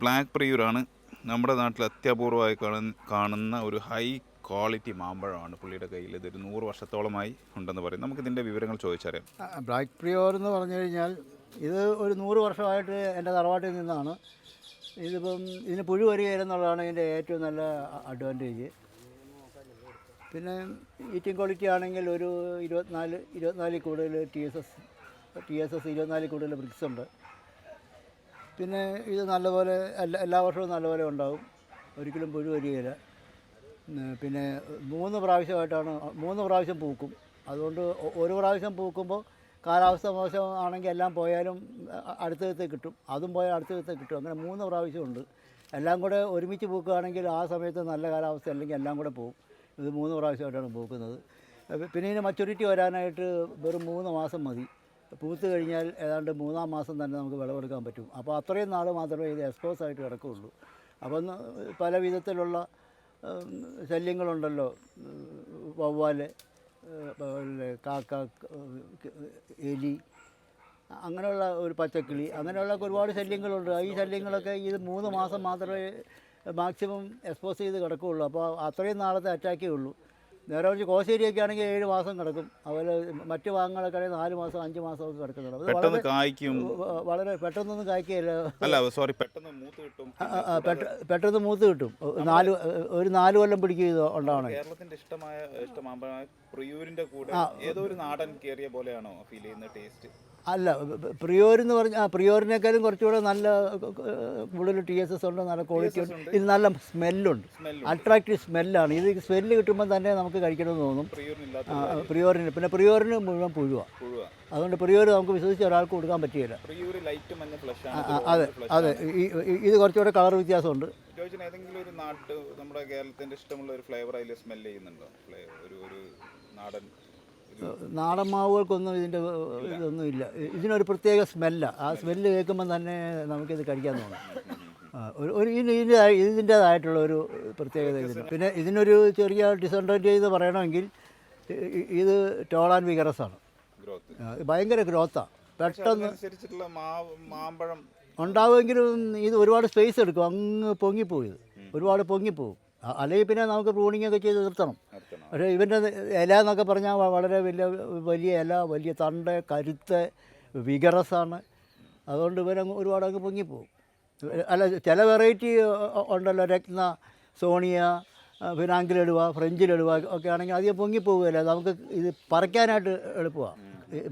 Black പ്രിയൂരാണ്. നമ്മുടെ നാട്ടിൽ അത്യപൂർവമായി കാണുന്ന ഒരു ഹൈ ക്വാളിറ്റി മാമ്പഴമാണ് പുള്ളിയുടെ കയ്യിൽ. ഇതൊരു നൂറ് വർഷത്തോളമായി ഉണ്ടെന്ന് പറയും. നമുക്ക് ഇതിന്റെ വിവരങ്ങൾ ചോദിച്ചറിയാം. ബ്ലാക്ക് പ്രിയോർ എന്ന് പറഞ്ഞു കഴിഞ്ഞാൽ ഇത് ഒരു നൂറ് വർഷമായിട്ട് എന്റെ തറവാട്ടിൽ നിന്നാണ്. ഇതിപ്പം ഇതിന് പുഴു വരികയെന്നുള്ളതാണ് ഇതിന്റെ ഏറ്റവും നല്ല അഡ്വാന്റേജ്. പിന്നെ ഈറ്റിംഗ് ക്വാളിറ്റി ആണെങ്കിൽ ഒരു ഇരുപത്തിനാല് ഇരുപത്തിനാലിൽ കൂടുതൽ T S S T S S ഇരുപത്തിനാലിൽ കൂടുതൽ ബ്രിക്സ് ഉണ്ട്. പിന്നെ ഇത് നല്ലപോലെ എല്ലാ എല്ലാ വർഷവും നല്ലപോലെ ഉണ്ടാകും ഒരിക്കലും പുഴു വരികയില്ല പിന്നെ മൂന്ന് പ്രാവശ്യമായിട്ടാണ് മൂന്ന് പ്രാവശ്യം പൂക്കും. അതുകൊണ്ട് ഒരു പ്രാവശ്യം പൂക്കുമ്പോൾ കാലാവസ്ഥ മോശം ആണെങ്കിൽ എല്ലാം പോയാലും അടുത്ത വിധത്തെ കിട്ടും. അതും പോയാൽ അടുത്ത വിധത്തെ കിട്ടും. അങ്ങനെ മൂന്ന് പ്രാവശ്യമുണ്ട് എല്ലാം കൂടെ ഒരുമിച്ച് പൂക്കുകയാണെങ്കിൽ ആ സമയത്ത് നല്ല കാലാവസ്ഥ അല്ലെങ്കിൽ എല്ലാം കൂടെ പോകും ഇത് മൂന്ന് പ്രാവശ്യമായിട്ടാണ് പൂക്കുന്നത്. പിന്നെ ഇതിന് മച്യൂരിറ്റി വരാനായിട്ട് വെറും മൂന്ന് മാസം മതി. പൂത്ത് കഴിഞ്ഞാൽ ഏതാണ്ട് മൂന്നാം മാസം തന്നെ നമുക്ക് വിളവെടുക്കാൻ പറ്റും. അപ്പോൾ അത്രയും നാൾ മാത്രമേ ഇത് എക്സ്പോസ് ആയിട്ട് കിടക്കുകയുള്ളൂ. അപ്പം പല വിധത്തിലുള്ള ശല്യങ്ങളുണ്ടല്ലോ. വവ്വാൽ കാക്ക എലി അങ്ങനെയുള്ള ഒരു പച്ചക്കിളി അങ്ങനെയുള്ള ഒരുപാട് ശല്യങ്ങളുണ്ട്. ഈ ശല്യങ്ങളൊക്കെ ഇത് മൂന്ന് മാസം മാത്രമേ മാക്സിമം എക്സ്പോസ് ചെയ്ത് കിടക്കുകയുള്ളൂ. അപ്പോൾ അത്രയും നാളത്തെ അറ്റാക്കേ ഉള്ളൂ. നേരെ കുറച്ച് കോശേരിയൊക്കെ ആണെങ്കിൽ ഏഴ് മാസം കിടക്കും. അതുപോലെ മറ്റു ഭാഗങ്ങളൊക്കെ ആണെങ്കിൽ നാല് മാസം അഞ്ച് മാസമൊക്കെ കിടക്കുന്നുണ്ട്. പെട്ടെന്ന് കായ്ക്കും. വളരെ പെട്ടെന്നൊന്നും കായ്ക്കുകയില്ല. അല്ല സോറി പെട്ടെന്ന് മൂത്ത് കിട്ടും. പെട്ടെന്ന് മൂത്ത് കിട്ടും. നാല് ഒരു നാല് കൊല്ലം പിടിക്കും ഇത് ഉണ്ടാവണേ. കേരളത്തിന്റെ ഇഷ്ടമായ ഇഷ്ടമാകുമ്പോഴാണ് പ്രിയൂരിന്റെ കൂടെ ഏതോ ഒരു നാടൻ കയറിയ പോലെയാണോ ഫീൽ ചെയ്യുന്ന ടേസ്റ്റ് അല്ല പ്രിയോരെന്ന് പറഞ്ഞാൽ ആ പ്രിയോറിനേക്കാളും കുറച്ചുകൂടെ നല്ല കൂടുതൽ ടി എസ് എസ് ഉണ്ട് നല്ല ക്വാളിറ്റി ഉണ്ട്. ഇത് നല്ല സ്മെല്ലുണ്ട് സ്മെല്ലും അട്രാക്റ്റീവ് സ്മെല്ലാണ് ഇത് സ്മെല്ല് കിട്ടുമ്പോൾ തന്നെ നമുക്ക് കഴിക്കണമെന്ന് തോന്നും. പ്രിയോറിന് പിന്നെ പ്രിയോറിന് മുഴുവൻ പുഴുവാ. പുഴുവ. അതുകൊണ്ട് പ്രിയോർ നമുക്ക് വിശ്വസിച്ച് ഒരാൾക്ക് കൊടുക്കാൻ പറ്റിയില്ല. പ്രിയൂര് അതെ അതെ. ഇത് കുറച്ചുകൂടെ കളർ വ്യത്യാസമുണ്ട്. ഏതെങ്കിലും ഒരു നാട്ട് നമ്മുടെ കേരളത്തിന്റെ ഇഷ്ടമുള്ള ഒരു ഫ്ലേവർ അതിൽ സ്മെല്ല് ചെയ്യുന്നുണ്ടോ? ഒരു ഒരു നാടൻ നാടൻ മാവുകൾക്കൊന്നും ഇതിന്റെ ഇതൊന്നും ഇല്ല ഇതിനൊരു പ്രത്യേക സ്മെല്ല. ആ സ്മെല്ല് കേൾക്കുമ്പോൾ തന്നെ നമുക്കിത് കഴിക്കാൻ തോന്നും. ഒരു ഒരു ഇതിന്റെ ഇതിന്റേതായിട്ടുള്ള ഒരു പ്രത്യേകത ഇതിന്. പിന്നെ ഇതിനൊരു ചെറിയ ഡിസഡ്വാന്റേജ് എന്ന് പറയണമെങ്കിൽ ഇത് ടോൾ ആൻഡ് വിഗറസ് ആണ്. ഭയങ്കര ഗ്രോത്താണ് പെട്ടെന്ന് മാമ്പഴം. ഉണ്ടാവുമെങ്കിലും ഇത് ഒരുപാട് സ്പേസ് എടുക്കും. അങ്ങ് പൊങ്ങിപ്പോയി ഇത്. ഒരുപാട് പൊങ്ങിപ്പോകും അ- അല്ലെങ്കിൽ പിന്നെ നമുക്ക് പ്രൂണിങ് ഒക്കെ ചെയ്ത് നിർത്തണം. പക്ഷേ ഇവന്റെ ഇല എന്നൊക്കെ പറഞ്ഞാൽ വളരെ വലിയ വലിയ ഇല വലിയ തണ്ട് കരുത്ത് വിഗറസാണ്. അതുകൊണ്ട് ഇവരങ്ങ് ഒരുപാട് അങ്ങ് പൊങ്ങിപ്പോവും. അല്ല ചില വെറൈറ്റി ഉണ്ടല്ലോ രത്ന സോണിയ പിന്നെ ആങ്കിലെടുവ ഫ്രഞ്ചിലെടുവ ഒക്കെ ആണെങ്കിൽ അധികം പൊങ്ങിപ്പോവുകയില്ല. നമുക്ക് ഇത് പറിക്കാനായിട്ട് എളുപ്പമാണ്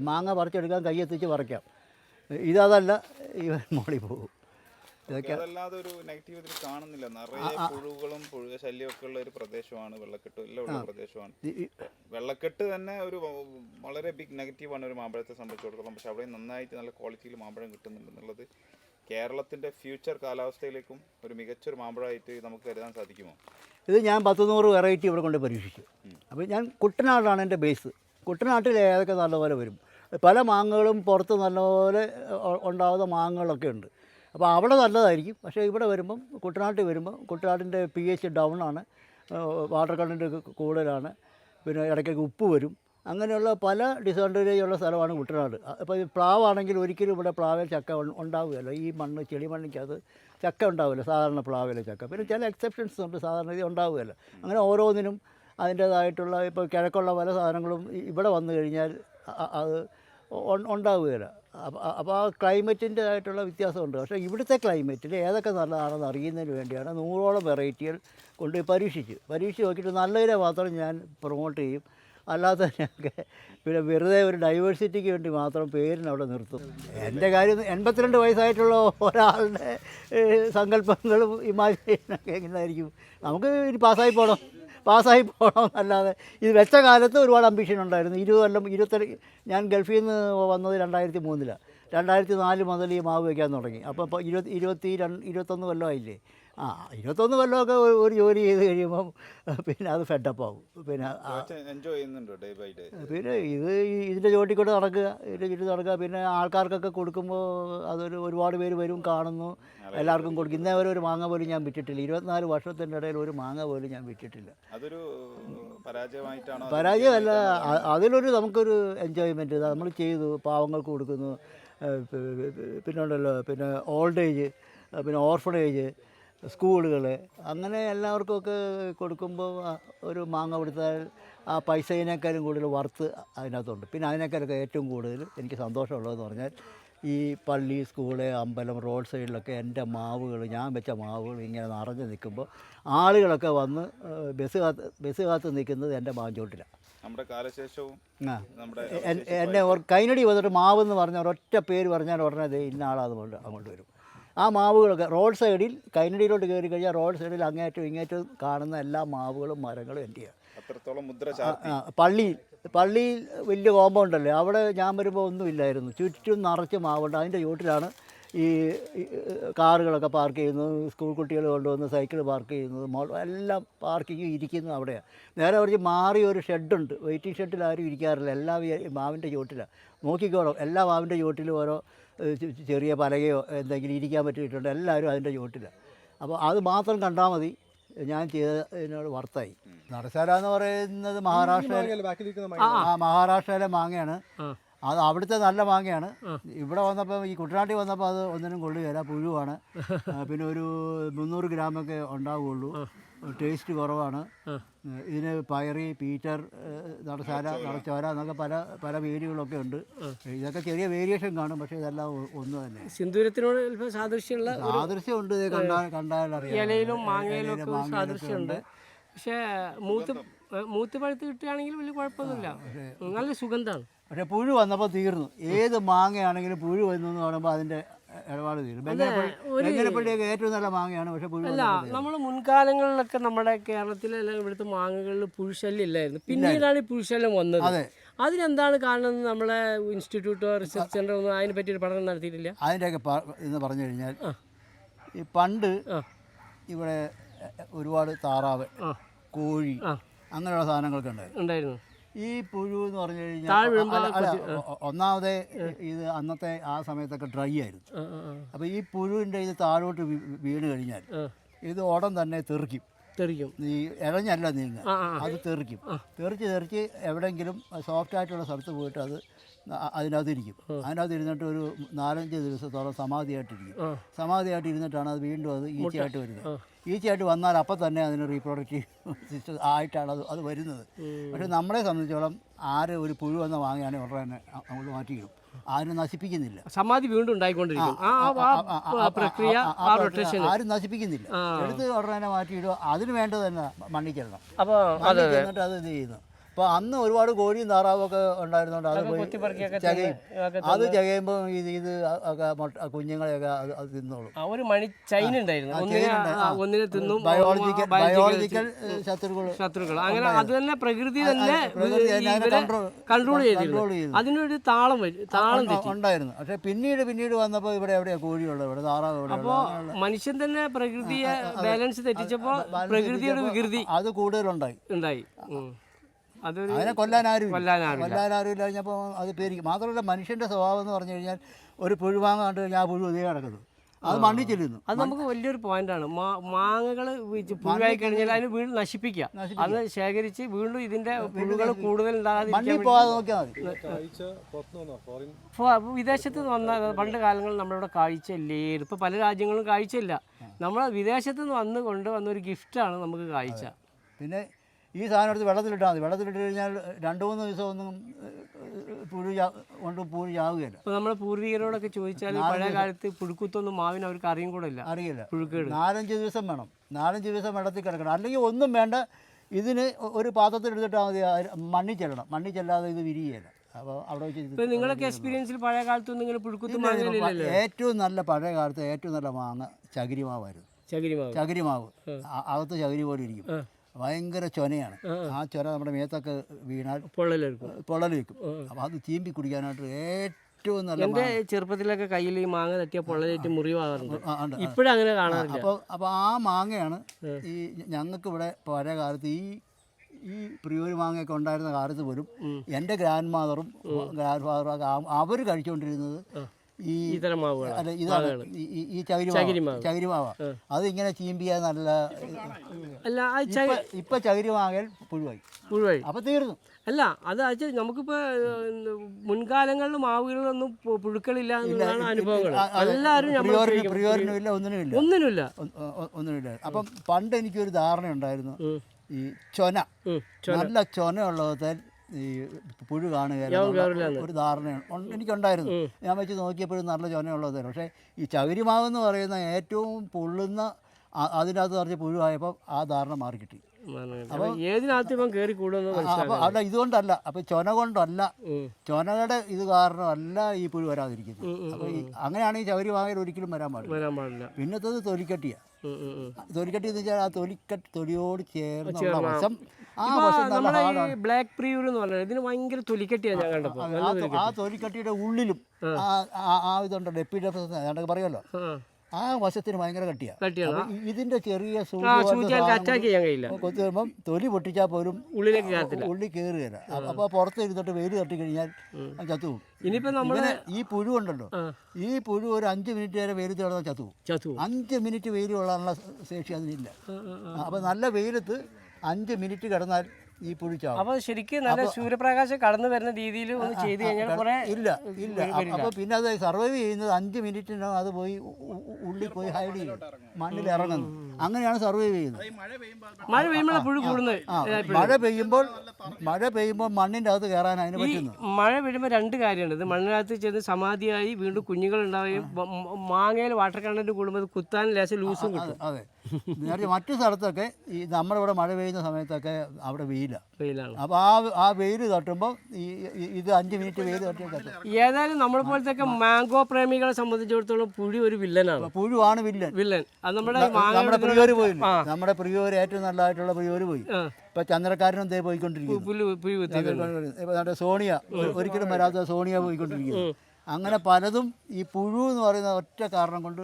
മാങ്ങ പറിച്ചെടുക്കാൻ കയ്യെത്തിച്ച് പറിക്കാം. ഇതതല്ല ഇവൻ മോളി പോകും. അതല്ലാതെ ഒരു നെഗറ്റീവ് ഇതിൽ കാണുന്നില്ല. നിറയെ പുഴുകളും പുഴുക ശല്യമൊക്കെ ഉള്ള ഒരു പ്രദേശമാണ് വെള്ളക്കെട്ട്. എല്ലാം ഉള്ള പ്രദേശമാണ്. വെള്ളക്കെട്ട് തന്നെ ഒരു വളരെ ബിഗ് നെഗറ്റീവാണ് ഒരു മാമ്പഴത്തെ സംബന്ധിച്ചിടത്തോളം. പക്ഷെ അവിടെ നന്നായിട്ട് നല്ല ക്വാളിറ്റിയിൽ മാമ്പഴം കിട്ടുന്നുണ്ടെന്നുള്ളത് കേരളത്തിന്റെ ഫ്യൂച്ചർ കാലാവസ്ഥയിലേക്കും ഒരു മികച്ചൊരു മാമ്പഴമായിട്ട് നമുക്ക് കരുതാൻ സാധിക്കുമോ? ഇത് ഞാൻ പത്ത് നൂറ് വെറൈറ്റി ഇവിടെ കൊണ്ട് പരീക്ഷിച്ചു അപ്പോൾ ഞാൻ കുട്ടനാടാണ് എന്റെ ബേസ് കുട്ടനാട്ടിൽ ഏതൊക്കെ നല്ലപോലെ വരും? പല മാങ്ങകളും പുറത്ത് നല്ലപോലെ ഉണ്ടാവുന്ന ഉണ്ടാകുന്ന മാങ്ങകളൊക്കെ ഉണ്ട്. അപ്പോൾ അവിടെ നല്ലതായിരിക്കും. പക്ഷേ ഇവിടെ വരുമ്പം കുട്ടനാട്ടിൽ വരുമ്പോൾ കുട്ടനാട്ടിന്റെ പി എച്ച് ഡൗൺ ആണ് വാട്ടർ കണ്ടന്റ് കൂടുതലാണ്. പിന്നെ ഇടയ്ക്കൊക്കെ ഉപ്പ് വരും. അങ്ങനെയുള്ള പല ഡിസഡ്വാന്റേജ് ഉള്ള സ്ഥലമാണ് കുട്ടനാട്. അപ്പോൾ ഈ പ്ലാവാണെങ്കിൽ ഒരിക്കലും ഇവിടെ പ്ലാവിൽ ചക്ക ഉണ്ടാവുകയല്ല ഈ മണ്ണ് ചെളി മണ്ണിക്കകത്ത് ചക്ക ഉണ്ടാവില്ല. സാധാരണ പ്ലാവിലെ ചക്ക. പിന്നെ ചില എക്സെപ്ഷൻസ് ഉണ്ട്. സാധാരണ ഇത് ഉണ്ടാവുകയല്ല. അങ്ങനെ ഓരോന്നിനും അതിന്റേതായിട്ടുള്ള ഇപ്പോൾ കിഴക്കുള്ള പല സാധനങ്ങളും ഇവിടെ വന്നു കഴിഞ്ഞാൽ അത് ഉണ്ടാവുകയില്ല. അപ്പോൾ ആ ക്ലൈമറ്റിന്റെ ആയിട്ടുള്ള വ്യത്യാസമുണ്ട്. പക്ഷേ ഇവിടുത്തെ ക്ലൈമറ്റിൽ ഏതൊക്കെ നല്ലതാണെന്ന് അറിയുന്നതിന് വേണ്ടിയാണ് നൂറോളം വെറൈറ്റികൾ കൊണ്ട് പരീക്ഷിച്ച്. പരീക്ഷിച്ച് നോക്കിയിട്ട് നല്ലതിനെ മാത്രം ഞാൻ പ്രൊമോട്ട് ചെയ്യും. അല്ലാത്ത പിന്നെ വെറുതെ ഒരു ഡൈവേഴ്സിറ്റിക്ക് വേണ്ടി മാത്രം പേരിന് അവിടെ നിർത്തും. എന്റെ കാര്യം എൺപത്തിരണ്ട് വയസ്സായിട്ടുള്ള ഒരാളുടെ സങ്കല്പങ്ങളും ഇമാജിനേഷനൊക്കെ എങ്ങനെയായിരിക്കും? നമുക്ക് ഇനി പാസ്സായി പോകണം പാസ്സായി പോകണം എന്നല്ലാതെ ഇത് വെച്ച കാലത്ത് ഒരുപാട് അംബിഷൻ ഉണ്ടായിരുന്നു. ഇരുപത് കൊല്ലം ഇരുപത്തി ഞാൻ ഗൾഫിൽ നിന്ന് വന്നത് രണ്ടായിരത്തി മൂന്നിലാണ് രണ്ടായിരത്തി നാല് മുതൽ ഈ മാവ് വയ്ക്കാൻ തുടങ്ങി. അപ്പോൾ ഇപ്പോൾ ഇരുപത്തി ഇരുപത്തി രണ്ട് ഇരുപത്തൊന്ന് കൊല്ലമായില്ലേ ആ ഇരുപത്തൊന്ന് കൊല്ലമൊക്കെ ഒരു- ജോലി ചെയ്ത് കഴിയുമ്പം പിന്നെ അത് ഫെഡപ്പ് ആവും പിന്നെ എൻജോയ് ചെയ്യുന്നുണ്ടോ ഡേ ബൈ ഡേ പിന്നെ ഇത് ഇതിന്റെ ചോട്ടിൽ കൂടെ നടക്കുക ഇതിന്റെ ചുറ്റും നടക്കുക. പിന്നെ ആൾക്കാർക്കൊക്കെ കൊടുക്കുമ്പോൾ അതൊരു ഒരുപാട് പേര് വരും കാണുന്നു. എല്ലാവർക്കും കൊടുക്കും. ഇന്നേ വരെ ഒരു മാങ്ങ പോലും ഞാൻ വിറ്റിട്ടില്ല. ഇരുപത്തിനാല് വർഷത്തിന്റെ ഇടയിൽ ഒരു മാങ്ങ പോലും ഞാൻ വിറ്റിട്ടില്ല. അതൊരു പരാജയമായിട്ടാണോ പരാജയമല്ല അതിലൊരു നമുക്കൊരു എൻജോയ്മെന്റ് നമ്മൾ ചെയ്തു പാവങ്ങൾക്ക് കൊടുക്കുന്നു. ഏഹ് പി- പി- പിന്നെ ഉണ്ടല്ലോ പിന്നെ ഓൾഡ് ഏജ് പിന്നെ ഓർഫണേജ് സ്കൂളുകൾ. അങ്ങനെ എല്ലാവർക്കുമൊക്കെ കൊടുക്കുമ്പോൾ ഒരു മാങ്ങ കൊടുത്താൽ ആ പൈസയിനേക്കാളും കൂടുതൽ വർത്ത് അതിനകത്തുണ്ട്. പിന്നെ അതിനേക്കാളൊക്കെ ഏറ്റവും കൂടുതൽ എനിക്ക് സന്തോഷമുള്ളതെന്ന് പറഞ്ഞാൽ ഈ പള്ളി സ്കൂൾ അമ്പലം റോഡ് സൈഡിലൊക്കെ എന്റെ മാവുകൾ ഞാൻ വെച്ച മാവുകൾ ഇങ്ങനെ നിറഞ്ഞു നിൽക്കുമ്പോൾ ആളുകളൊക്കെ വന്ന് ബസ് കാത്ത് ബസ് കാത്ത് നിൽക്കുന്നത് എന്റെ മാഞ്ചോട്ടിലാണ് നമ്മുടെ കാലശേഷവും എന്നെ കൈനടി വന്നിട്ട് മാവ് എന്ന് പറഞ്ഞാൽ ഒരൊറ്റ പേര് പറഞ്ഞാൽ ഉടനെ ഇന്ന ആളാത് അങ്ങോട്ട് വരും. ആ മാവുകളൊക്കെ റോഡ് സൈഡിൽ കൈനടിയിലോട്ട് കയറി കഴിഞ്ഞാൽ റോഡ് സൈഡിൽ അങ്ങേറ്റവും ഇങ്ങേറ്റവും കാണുന്ന എല്ലാ മാവുകളും മരങ്ങളും എന്റെയാണ് അത്രത്തോളം മുദ്ര പള്ളിയിൽ പള്ളിയിൽ വലിയ കോമ്പൗണ്ടല്ലേ? അവിടെ ഞാൻ വരുമ്പോൾ ഒന്നുമില്ലായിരുന്നു ചുറ്റും നിറച്ച് മാവുണ്ട്. അതിന്റെ ചുവട്ടിലാണ് ഈ കാറുകളൊക്കെ പാർക്ക് ചെയ്യുന്നത്. സ്കൂൾ കുട്ടികൾ കൊണ്ടുവന്ന് സൈക്കിൾ പാർക്ക് ചെയ്യുന്നത്. മോൾ എല്ലാം പാർക്കിങ് ഇരിക്കുന്നത് അവിടെയാണ് നേരെ കുറച്ച് മാറി ഒരു ഷെഡുണ്ട് വെയിറ്റിംഗ് ഷെഡിൽ ആരും ഇരിക്കാറില്ല. എല്ലാ മാവിന്റെ ചുവട്ടിലാണ് നോക്കിക്കോളും. എല്ലാ മാവിന്റെ ചുവട്ടിലും ഓരോ ചെറിയ പലകയോ എന്തെങ്കിലും ഇരിക്കാൻ പറ്റിയിട്ടുണ്ട് എല്ലാവരും അതിന്റെ ചുവട്ടില്ല അപ്പോൾ അത് മാത്രം കണ്ടാൽ മതി. ഞാൻ ചെയ്തതിനോട് വർത്തായി നടശാല എന്ന് പറയുന്നത് മഹാരാഷ്ട്രയിൽ ആ മഹാരാഷ്ട്രയിലെ മാങ്ങയാണ്. അത് അവിടുത്തെ നല്ല മാങ്ങയാണ്. ഇവിടെ വന്നപ്പോൾ ഈ കുട്ടനാട്ടിൽ വന്നപ്പോൾ അത് ഒന്നിനും കൊള്ളുകയില്ല പുഴുവാണ്. പിന്നെ ഒരു മുന്നൂറ് ഗ്രാമൊക്കെ ഉണ്ടാവുകയുള്ളൂ. ടേസ്റ്റ് കുറവാണ്. ഇതിന് പയറി പീറ്റർ നടച്ചാര നടശാല നടച്ചോര. എന്നൊക്കെ പല പല വേരുകളൊക്കെ ഉണ്ട്. ഇതൊക്കെ ചെറിയ വേരിയേഷൻ കാണും പക്ഷേ ഇതെല്ലാം ഒന്ന് തന്നെ. സിന്ദൂരത്തിനോട് അല്പം സാദൃശ്യമുള്ള സാദൃശ്യമുണ്ട് ഇത് കണ്ടാൽ കണ്ടാലറിയാം ഇലയിലും മാങ്ങയിലും ഇലയിലും മാങ്ങയിലൊക്കെ സാദൃശ്യമുണ്ട്. പക്ഷേ മൂത്ത് മൂത്ത് പഴുത്ത് കിട്ടുകയാണെങ്കിൽ വലിയ കുഴപ്പമൊന്നുമില്ല. നല്ല സുഗന്ധമാണ് പക്ഷേ പുഴു വന്നപ്പോൾ തീർന്നു. ഏത് മാങ്ങയാണെങ്കിലും പുഴു വന്നു എന്ന് പറയുമ്പോൾ അതിന്റെ ഇടപാട് തീരും ബെങ്ങനപ്പള്ളിയൊക്കെ ഏറ്റവും നല്ല മാങ്ങയാണ് പക്ഷെ അല്ല നമ്മൾ മുൻകാലങ്ങളിലൊക്കെ നമ്മുടെ കേരളത്തിലെ അല്ലെങ്കിൽ ഇവിടുത്തെ മാങ്ങകളിൽ പുഴുശല്യം ഇല്ലായിരുന്നു. പിന്നീടാണ് ഈ പുഴുശല്യം വന്നത്. അതെ. അതിനെന്താണ് കാരണം എന്ന് നമ്മളെ ഇൻസ്റ്റിറ്റ്യൂട്ടോ റിസർച്ച് സെന്ററോ ഒന്നും അതിനെ പറ്റി ഒരു പഠനം നടത്തിയിട്ടില്ല? അതിന്റെയൊക്കെ എന്ന് പറഞ്ഞു കഴിഞ്ഞാൽ ഈ പണ്ട്. ഇവിടെ ഒരുപാട് താറാവ് കോഴി. അങ്ങനെയുള്ള സാധനങ്ങളൊക്കെ ഉണ്ടായിരുന്നു. ഉണ്ടായിരുന്നു. ഈ പുഴു എന്ന് പറഞ്ഞു കഴിഞ്ഞാൽ ഒന്നാമതേ ഇത് അന്നത്തെ ആ സമയത്തൊക്കെ ഡ്രൈ ആയിരുന്നു. അപ്പോൾ ഈ പുഴുവിന്റെ ഇത് താഴോട്ട് വീണ് കഴിഞ്ഞാൽ ഇത് ഉടൻ തന്നെ തെറിക്കും. തെറിക്കും. ഈ ഇഴഞ്ഞല്ല ആ അത് തെറിക്കും. തെറിച്ച് തെറിച്ച് എവിടെയെങ്കിലും സോഫ്റ്റ് ആയിട്ടുള്ള സ്ഥലത്ത് പോയിട്ട് അത് അതിനകത്തിരിക്കും അതിനകത്ത് ഇരിക്കും അതിനകത്ത് ഇരുന്നിട്ട് ഒരു നാലഞ്ച് ദിവസത്തോളം സമാധിയായിട്ടിരിക്കും. സമാധിയായിട്ട് ഇരുന്നിട്ടാണ് അത് വീണ്ടും അത് ഈച്ചയായിട്ട് വരുന്നത്. ഈച്ചയായിട്ട് വന്നാൽ അപ്പം തന്നെ അതിന് റീപ്രൊഡക്റ്റീവ് സിസ്റ്റം ആയിട്ടാണ് അത് അത് വരുന്നത്. പക്ഷേ നമ്മളെ സംബന്ധിച്ചോളം ആര് ഒരു പുഴു വന്ന് വാങ്ങുകയാണെങ്കിൽ ഉടനെ തന്നെ നമ്മൾ മാറ്റിയിടും. ആരും നശിപ്പിക്കുന്നില്ല. സമാധി വീണ്ടും ഉണ്ടായിക്കൊണ്ടിരിക്കും. പ്രക്രിയ ആരും നശിപ്പിക്കുന്നില്ല. എടുത്ത് ഉടനെ തന്നെ മാറ്റിയിടുക അതിന് വേണ്ടത് തന്നെ മണ്ണിൽ ചെല്ലണം. അപ്പോൾ മണ്ണിൽ ചെന്നിട്ട് അത് ഇത് ചെയ്യുന്നു? അപ്പോൾ അന്ന് ഒരുപാട് കോഴിയും താറാവും ഒക്കെ ഉണ്ടായിരുന്നോണ്ട് അത് പോയി ചകയും. അത് ചകയുമ്പോൾ ഇത് ഇത് ഒക്കെ മുട്ട കുഞ്ഞുങ്ങളെയൊക്കെ അത് അത് തിന്നോളും. ഒരു മണി ചൈന ഉണ്ടായിരുന്നു. ഒന്നിനെ തിന്നും ബയോളജിക്കൽ ബയോളജിക്കൽ ശത്രുക്കൾ ശത്രുക്കൾ അങ്ങനെ അത് തന്നെ പ്രകൃതി തന്നെ control- കൺട്രോൾ ചെയ്തു അതിനൊരു താളം താളം ഉണ്ടായിരുന്നു. പക്ഷേ പിന്നീട് പിന്നീട് വന്നപ്പോൾ ഇവിടെ എവിടെയാണ് കോഴിയുള്ളത്? ഇവിടെ താറാവ് ഇവിടെ അപ്പോ മനുഷ്യൻ തന്നെ പ്രകൃതിയെ ബാലൻസ് തെറ്റിച്ചപ്പോൾ പ്രകൃതിയുടെ വികൃതി അത് കൂടുതലുണ്ടായി. ഉണ്ടായി. അതിനെ കൊല്ലാനാരും കൊല്ലാനാരും കൊല്ലാനാവില്ല. കൊല്ലാൻ ആരും ഇല്ല കഴിഞ്ഞപ്പോൾ അത് പേരിക്കും മാത്രമല്ല മനുഷ്യന്റെ സ്വഭാവം എന്ന് പറഞ്ഞു കഴിഞ്ഞാൽ ഒരു പുഴു കണ്ടു കണ്ട് കഴിഞ്ഞാൽ ആ പുഴു ഇതേ കിടക്കുന്നു. അത് മണ്ണി ചെല്ലുന്നു. അത് നമുക്ക് വലിയൊരു പോയിന്റാണ് മാങ്ങകൾ പുഴുവായി കഴിഞ്ഞാൽ അതിന് വീട് നശിപ്പിക്കുക. അത് ശേഖരിച്ച് വീണ്ടും ഇതിന്റെ പുഴുകൾ കൂടുതൽ വിദേശത്ത് നിന്ന് വന്ന പണ്ട് കാലങ്ങളിൽ നമ്മളിവിടെ കാഴ്ച ഇപ്പൊ പല രാജ്യങ്ങളും കാഴ്ചയില്ല. നമ്മൾ വിദേശത്ത് നിന്ന് വന്ന് കൊണ്ടുവന്ന ഒരു ഗിഫ്റ്റാണ് നമുക്ക് കാഴ്ച. പിന്നെ ഈ സാധനം എടുത്ത് വെള്ളത്തിലിട്ടാൽ മതി. വെള്ളത്തിലിട്ട് കഴിഞ്ഞാൽ രണ്ട് മൂന്ന് ദിവസം ഒന്നും പുഴു കൊണ്ട് പുഴു ചാവുകയില്ല. അപ്പോൾ നമ്മുടെ പൂർവികരോടൊക്കെ ചോദിച്ചാൽ പഴയ കാലത്ത് പുഴുക്കുത്തൊന്നും മാവിന് അവർക്ക് അറിയും കൂടെ ഇല്ല. അറിയില്ല. പുഴുക്കേട്. നാലഞ്ച് ദിവസം വേണം. നാലഞ്ച് ദിവസം വെള്ളത്തിൽ കിടക്കണം. അല്ലെങ്കിൽ ഒന്നും വേണ്ട. ഇതിന് ഒരു പാത്രത്തിൽ എടുത്തിട്ടാൽ മതി. മണ്ണിൽ ചെല്ലണം. മണ്ണിൽ ചെല്ലാതെ ഇത് വിരിയല്ല അപ്പോൾ അവിടെ വെച്ച് നിങ്ങളൊക്കെ എക്സ്പീരിയൻസിൽ പഴയ കാലത്തൊന്നും നിങ്ങൾ പുഴുക്കുത്ത് ഏറ്റവും നല്ല പഴയ കാലത്ത് ഏറ്റവും നല്ല മാങ്ങ ചകിരിമാവായിരുന്നു. ചകിരിമാവ്. ചകിരിമാവ്. മാവ് അകത്ത് ചകിരി പോലെ ഇരിക്കും. ഭയങ്കര ചൊനയാണ്. ആ ചൊന നമ്മുടെ മേത്തൊക്കെ വീണാൽ പൊള്ളൽ വെക്കും അപ്പോൾ അത് ചീമ്പി കുടിക്കാനായിട്ട് ഏറ്റവും നല്ല എന്റെ ചെറുപ്പത്തിലൊക്കെ കയ്യിൽ ഈ മാങ്ങ തട്ടിയ പൊള്ളലേറ്റ് മുറിവാകാറുണ്ട് ഇപ്പോഴങ്ങനെ കാണാറില്ല. അപ്പോൾ അപ്പോൾ ആ മാങ്ങയാണ് ഈ ഞങ്ങൾക്ക് ഇവിടെ പഴയ കാലത്ത് ഈ ഈ പ്രിയൂര് മാങ്ങയൊക്കെ ഉണ്ടായിരുന്ന കാലത്ത് പോലും എന്റെ ഗ്രാൻഡ് മാതറും ഗ്രാൻഡ് ഫാദറും ഒക്കെ അവർ കഴിച്ചുകൊണ്ടിരുന്നത് ഈ ഇത്തരം മാവുകൾ ഇതാണ്. ഈ- ഈ- ഈ ചകിരി ചകിരിമാവ്. അത് ഇങ്ങനെ ചീമ്പിയാൽ നല്ല അല്ല ഇപ്പൊ ചകിരി ചകിരിമാകൽ പുഴുവായി. പുഴുവായി. അപ്പൊ തീർന്നു. അല്ല അത് അച്ഛൻ നമുക്കിപ്പോ മുൻകാലങ്ങളിൽ മാവുകളിലൊന്നും പുഴുക്കളില്ല എന്നുള്ളതാണ് അനുഭവങ്ങൾ. എല്ലാവരും നമ്മൾ ഒന്നിനുമില്ല. ഒന്നിനുമില്ല. ഒന്നിനുമില്ല. അപ്പം പണ്ട് എനിക്കൊരു ധാരണ ഉണ്ടായിരുന്നു ഈ ചൊന. നല്ല ചൊന. ഉള്ളതിൽ ഈ പുഴു കാണുക ഒരു ധാരണയാണ് എനിക്കുണ്ടായിരുന്നു. ഞാൻ വെച്ച് നോക്കിയപ്പോഴും നല്ല ചൊനയുള്ളത് പക്ഷേ ഈ ചകിരിമാവെന്ന് പറയുന്ന ഏറ്റവും പൊള്ളുന്ന അതിനകത്ത് നിറച്ച് പുഴുവായപ്പോൾ ആ ധാരണ മാറി കിട്ടി ഏതിനകത്ത് ഇപ്പം കയറി കൂടുമെന്ന് അപ്പോൾ മനസ്സിലാക്കാം ഇതുകൊണ്ടല്ല അപ്പോൾ ചൊന കൊണ്ടല്ല. ചൊനയുടെ ഇത് കാരണമല്ല ഈ പുഴു വരാതിരിക്കുന്നത്. അപ്പോൾ ഈ അങ്ങനെയാണ് ഈ ചകിരിമാവയിൽ ഒരിക്കലും വരാൻ പാടില്ല. വരാൻ പാടില്ല. പിന്നത്തത് തൊലിക്കട്ടിയാണ്. തൊലിക്കട്ടി എന്ന് വെച്ചാൽ ആ തൊലിക്കട്ടി തൊലിയോട് ചേർന്നുള്ള ചേർന്ന വശം. ആ വശം നമ്മുടെ ഈ ബ്ലാക്ക് എന്ന് പറഞ്ഞത് ഇതിന് ഭയങ്കര തൊലിക്കട്ടിയാണ് ഞാൻ കണ്ടപ്പോൾ ആ തൊലിക്കട്ടിയുടെ ഉള്ളിലും ആ. ആ- ഇതുണ്ടല്ലോ എപ്പിഡെഫസ് പറയുമല്ലോ. ആ വശത്തിന് ഭയങ്കര കട്ടിയാ. കട്ടിയാണ്? അപ്പൊ ഇതിന്റെ ചെറിയ സൂചി ആ പോലത്തെ സൂചിയാൽ അറ്റാക്ക് ചെയ്യാൻ കഴിയില്ല. കൊണ്ട് കൊത്തി വരുമ്പം തൊലി പൊട്ടിച്ചാൽ പോലും ഉള്ളിലേക്ക് കയറത്തില്ല ഉള്ളി കയറുകയില്ല അപ്പോൾ പുറത്ത് ഇരുന്നിട്ട് വെയിൽ തട്ടി കഴിഞ്ഞാൽ ചത്തു പോകും. ഇനിയിപ്പോ നമ്മൾ ഈ പുഴു ഉണ്ടല്ലോ. ഈ പുഴു ഒരു അഞ്ച് മിനിറ്റ് വരെ വെയിലത്ത് കിടന്നാൽ ചത്തുപോകും. ചത്തു അഞ്ച് മിനിറ്റ് വെയിൽ കൊള്ളാനുള്ള ശേഷി അതിനില്ല. അപ്പോൾ നല്ല വെയിലത്ത് അഞ്ച് മിനിറ്റ് കിടന്നാൽ ഈ പുഴിച്ചാവും അപ്പൊ ശരിക്കും നല്ല സൂര്യപ്രകാശം കടന്നു വരുന്ന രീതിയിൽ ഒന്ന് ചെയ്ത് കഴിഞ്ഞാൽ കുറേ ഇല്ല ഇല്ല. അപ്പൊ പിന്നെ അത് സർവൈവ് ചെയ്യുന്നത് അഞ്ച് മിനിറ്റിനകം അത് പോയി ഉള്ളിൽ പോയി ഹൈഡ് ചെയ്യും. മണ്ണിൽ ഇറങ്ങുന്നു. അങ്ങനെയാണ് സർവൈവ് ചെയ്യുന്നത്. മഴ പെയ്യുമ്പോൾ പുഴു കൂടുന്നത് ആ മഴ പെയ്യുമ്പോൾ മഴ പെയ്യുമ്പോൾ മണ്ണിന്റെ അകത്ത് കയറാൻ അതിന് ഈ പറ്റുന്നു മഴ പെയ്യുമ്പോൾ രണ്ട് കാര്യമുണ്ട്. ഇത് മണ്ണിനകത്ത് ചെന്ന് സമാധിയായി വീണ്ടും കുഞ്ഞുങ്ങൾ ഉണ്ടാവുകയും മാങ്ങയിൽ വാട്ടർ കണ്ടന്റ് കൂടുമ്പോൾ കുത്താൻ ലേശം ലൂസും കിട്ടും. അതെ. നേരത്തെ മറ്റു സ്ഥലത്തൊക്കെ ഈ നമ്മുടെ ഇവിടെ മഴ പെയ്യുന്ന സമയത്തൊക്കെ അവിടെ വെയിലാണ് വെയിലാണ്. അപ്പോൾ ആ ആ വെയിൽ തട്ടുമ്പോൾ ഈ ഈ- ഇത് അഞ്ച് മിനിറ്റ് വെയിൽ തട്ടിയാൽ തട്ടും ഏതായാലും നമ്മളെ പോലത്തെ മാംഗോ പ്രേമികളെ സംബന്ധിച്ചിടത്തോളം പുഴി ഒരു വില്ലനാണ്. പുഴുവാണ് വില്ലൻ. വില്ലൻ. അത് നമ്മുടെ മാങ്ങ നമ്മുടെ പ്രിയോര് പോയി നമ്മുടെ പ്രിയോര് ഏറ്റവും നല്ലതായിട്ടുള്ള പ്രിയോര് പോയി. ഇപ്പൊ ചന്ദ്രക്കാരനും ദേ പോയിക്കൊണ്ടിരിക്കുന്നു? സോണിയ ഒരിക്കലും വരാത്ത സോണിയ പോയിക്കൊണ്ടിരിക്കുന്നു. അങ്ങനെ പലതും ഈ പുഴു എന്ന് പറയുന്ന ഒറ്റ കാരണം കൊണ്ട്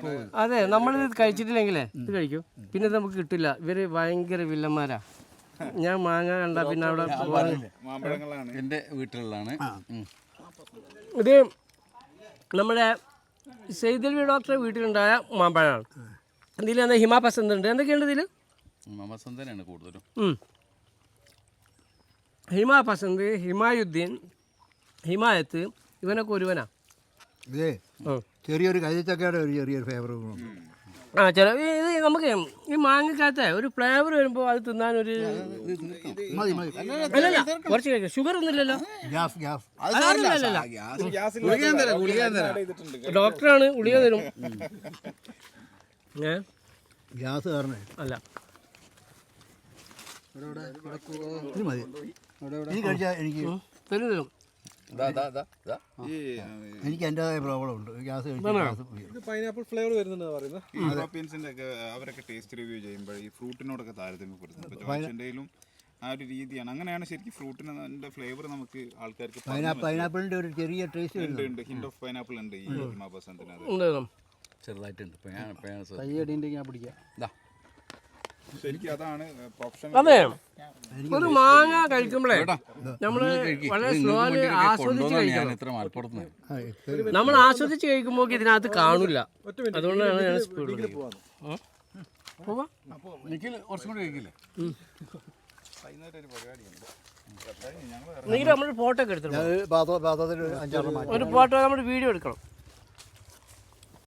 അതെ അതെ നമ്മളിത് കഴിച്ചിട്ടില്ലെങ്കിലേ ഇത് കഴിക്കും. പിന്നെ ഇത് നമുക്ക് കിട്ടില്ല. ഇവർ ഭയങ്കര വില്ലന്മാരാ. ഞാൻ മാങ്ങ കണ്ട പിന്നെ അവിടെ എന്റെ വീട്ടിലുള്ളതാണ്. ഇത് നമ്മുടെ സെയ്തൽവി ഡോക്ടറെ വീട്ടിലുണ്ടായ മാമ്പഴമാണ്. ഇതിൽ എന്താ ഹിമാ പസന്ത് ഉണ്ട് എന്തൊക്കെയുണ്ട് ഇതിൽ ഹിമാപസന്തനാണ് കൂടുതലും. ഹിമാപസന്ത് ഹിമായുദ്ദീൻ ഹിമായത്ത് ഇവനൊക്കെ ഒരുവനാ? ഇതേ ചെറിയൊരു കൈച്ചക്കയുടെ ഒരു ചെറിയൊരു ഫ്ലേവർ ആ ചില ഇത് നമുക്ക് ഈ മാങ്ങക്കകത്തെ ഒരു ഫ്ലേവർ വരുമ്പോൾ അത് തിന്നാനൊരു അല്ലല്ല കുറച്ച് കഴിക്കാം. ഷുഗർ ഒന്നുമില്ലല്ലോ ഡോക്ടറാണ് ഗുളിക തരും. ഗ്യാസ് കാരണം. അല്ല. മതി. ഇത് കഴിച്ചാൽ എനിക്ക് തരും തരും. ദാ, ദാ, ദാ, ദാ. ഈ എനിക്ക് എന്റെതായ പ്രോബ്ലം ഉണ്ട്. ഗ്യാസ് കഴിച്ചാൽ ഗ്യാസ് ഉയരും. പൈനാപ്പിൾ ഫ്ലേവർ വരുന്നുണ്ട് പറയുന്നത് ഈ യൂറോപ്യൻസിന്റെ ഒക്കെ അവരൊക്കെ ടേസ്റ്റ് റിവ്യൂ ചെയ്യുമ്പോൾ ഈ ഫ്രൂട്ടിനോടൊക്കെ ജോൺസിന്റെയിലും ആ ഒരു രീതിയാണ്. അങ്ങനെയാണ് ശരിക്കും ഫ്രൂട്ടിന്റെ ഫ്ലേവർ നമുക്ക് ആൾക്കാർക്ക് പൈനാപ്പിളിന്റെ ഒരു ചെറിയ ടേസ്റ്റ് ഉണ്ട് ഉണ്ട്. ഹിൻഡ് ഓഫ് പൈനാപ്പിൾ ഉണ്ട് ഈ ഹിമാബസന്തിന് ഉണ്ട് തരും ചെറുതായിട്ടുണ്ട്. കൈയടിയുണ്ടെങ്കിൽ ഞാൻ പിടിക്കാം. ദാ. ശരിക്കും അതാണ് പ്രൊഫഷണൽ അതെ. ഒരു മാങ്ങ കഴിക്കുമ്പോഴേ നമ്മൾ വളരെ ഇത് സ്ലോലി ആസ്വദിച്ച് കഴിക്കണം. നമ്മൾ ആസ്വദിച്ച് കഴിക്കുമ്പോൾ ഇതിനകത്ത് കാണില്ല അതുകൊണ്ടാണ് ഞാൻ സ്പീഡിൽ പോവാം. നിങ്ങൾ നമ്മൾ ഫോട്ടോ ഒക്കെ എടുത്തിട്ടുണ്ട് ഒരു ഫോട്ടോ നമ്മൾ വീഡിയോ എടുക്കണം.